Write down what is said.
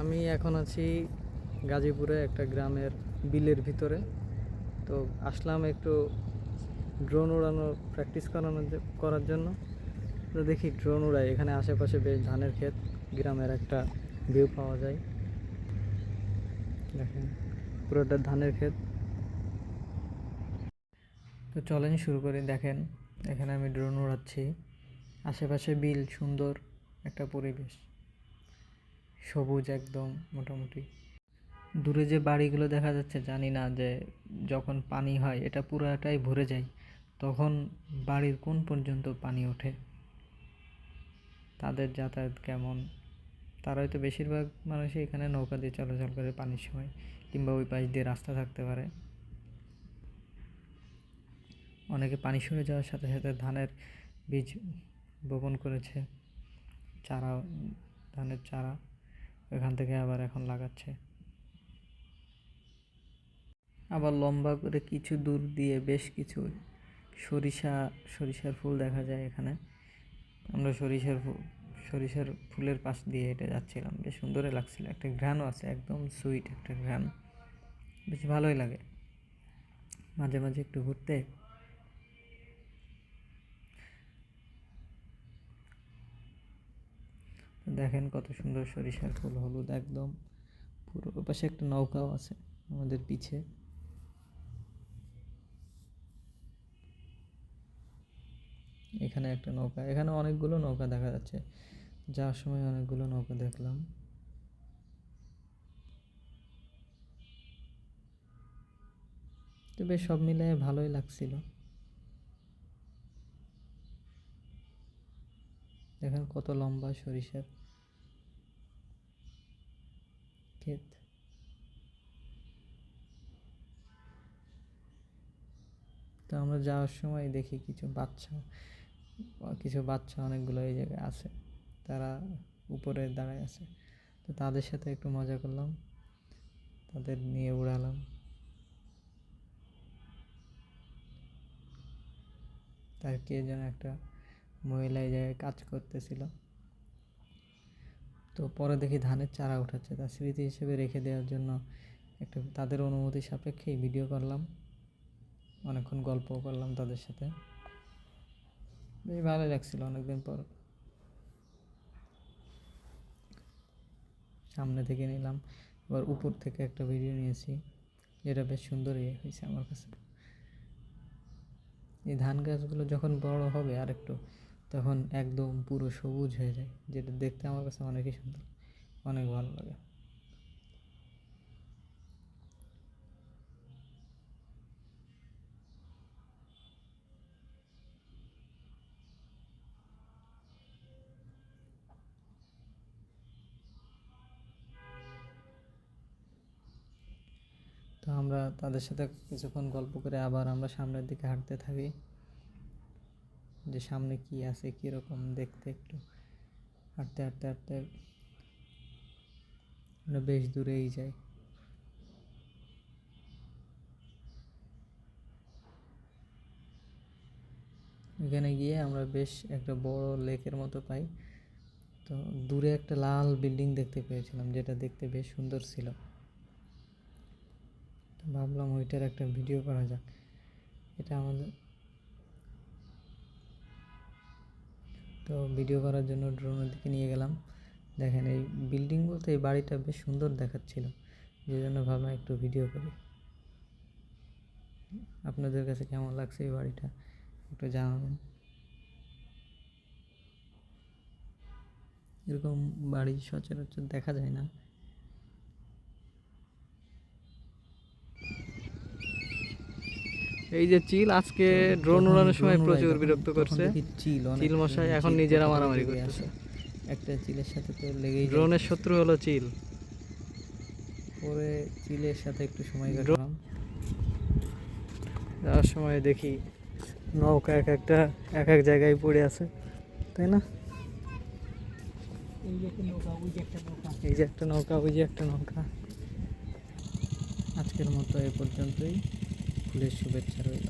আমি এখন আছি গাজীপুরে একটা গ্রামের বিলের ভিতরে। তো আসলাম একটু ড্রোন উড়ানোর প্র্যাকটিস করানোর করার জন্য। তো দেখি ড্রোন উড়াই, এখানে আশেপাশে বেশ ধানের ক্ষেত, গ্রামের একটা ভিউ পাওয়া যায়। দেখেন, পুরোটা ধানের ক্ষেত। তো চলেন শুরু করি, দেখেন, এখানে আমি ড্রোন উড়াচ্ছি। আশেপাশে বিল, সুন্দর একটা পরিবেশ। সবুজ একদম, মোটামুটি। দূরে যে বাড়িগুলো দেখা যাচ্ছে, জানি না যে যখন পানি হয়, এটা পুরাটাই ভরে যায়। তখন বাড়ির কোন পর্যন্ত পানি ওঠে? তাদের যাতায়াত কেমন? তারা হয়তো বেশিরভাগ মানুষই এখানে নৌকা দিয়ে চলাচল করে পানির সময়, কিংবা ওই পাশ দিয়ে রাস্তা থাকতে পারে। অনেকে পানি সরে যাওয়ার সাথে সাথে ধানের বীজ বপন করেছে, চারা, ধানের চারা। এখান থেকে আবার এখন লাগাচ্ছে। আবার লম্বা করে কিছু দূর দিয়ে বেশ কিছু সরিষা, সরিষার ফুল দেখা যায় এখানে। আমরা সরিষার সরিষার ফুলের পাশ দিয়ে হেঁটে যাচ্ছিলাম। বেশ সুন্দরই লাগছিল। একটা ঘ্রাণও আছে, একদম সুইট একটা ঘ্রাণ। বেশ ভালোই লাগে। মাঝে মাঝে একটু ঘুরতে দেখেন কত সুন্দর সরিষার ফুল, হলুদ একদম। পুরো পাশে একটা নৌকাও আছে আমাদের পিছে। এখানে একটা নৌকা, এখানে অনেকগুলো নৌকা দেখা যাচ্ছে। যাওয়ার সময় অনেকগুলো নৌকা দেখলাম। তো বেশ সব মিলিয়ে ভালোই লাগছিল দেখেন কত লম্বা সরিষার ক্ষেত? তো আমরা যাওয়ার সময় দেখি কিছু বাচ্চা কিছু বাচ্চা অনেকগুলো এই জায়গায় আছে, তারা উপরে দাঁড়ায় আছে। তো তাদের সাথে একটু মজা করলাম, তাদের নিয়ে উড়ালাম। তার কে যেন একটা মহিলা এই জায়গায় কাজ করতেছিল। তো পরে দেখি ধানের চারা উঠাচ্ছে। তার স্মৃতি হিসেবে রেখে দেওয়ার জন্য একটু তাদের অনুমতি সাপেক্ষেই ভিডিও করলাম। অনেকক্ষণ গল্পও করলাম তাদের সাথে। বেশ ভালো লাগছিল অনেকদিন পর। সামনে থেকে নিলাম। এবার উপর থেকে একটা ভিডিও নিয়েছি, যেটা বেশ সুন্দর ইয়ে হয়েছে আমার কাছে। এই ধান গাছগুলো যখন বড় হবে আর একটু তখন একদম পুরো সবুজ হয়ে যায়। যেটা দেখতে আমার কাছে অনেকই সুন্দর, অনেক ভালো লাগে। তো আমরা তাদের সাথে কিছুক্ষণ গল্প করে আবার আমরা সামনের দিকে হাঁটতে থাকি। যে সামনে কি আছে কীরকম দেখতে একটু হাঁটতে হাঁটতে হাঁটতে বেশ দূরেই যাই। এখানে গিয়ে আমরা বেশ একটা বড় লেকের মতো পাই। তো দূরে একটা লাল বিল্ডিং দেখতে পেয়েছিলাম, যেটা দেখতে বেশ সুন্দর ছিল। তো ভাবলাম ওইটার একটা ভিডিও করা যাক। এটা আমাদের তো ভিডিও করার জন্য ড্রোনের দিকে নিয়ে গেলাম। দেখেন এই বিল্ডিং বলতে এই বাড়িটা বেশ সুন্দর দেখাচ্ছিল। যে জন্য ভাবলাম একটু ভিডিও করি। আপনাদের কাছে কেমন লাগছে এই বাড়িটা? একটু জানাবেন। এরকম বাড়ি সচরাচর দেখা যায় না। এই যে চিল আজকে ড্রোন উড়ানোর সময় প্রচুর বিরক্ত করছে। চিল মশাই এখন নিজেরা মারামারি করতেছে। একটা চিলের সাথে তো লেগেই ড্রোনের শত্রু হলো চিল। পরে চিলের সাথে একটু সময় কাটালাম। যাওয়ার সময় দেখি নৌকা এক একটা এক এক জায়গায় পড়ে আছে তাই না? এই যে একটা নৌকা ওই যে একটা নৌকা। আজকের মতো এ পর্যন্তই। শুভেচ্ছা রইল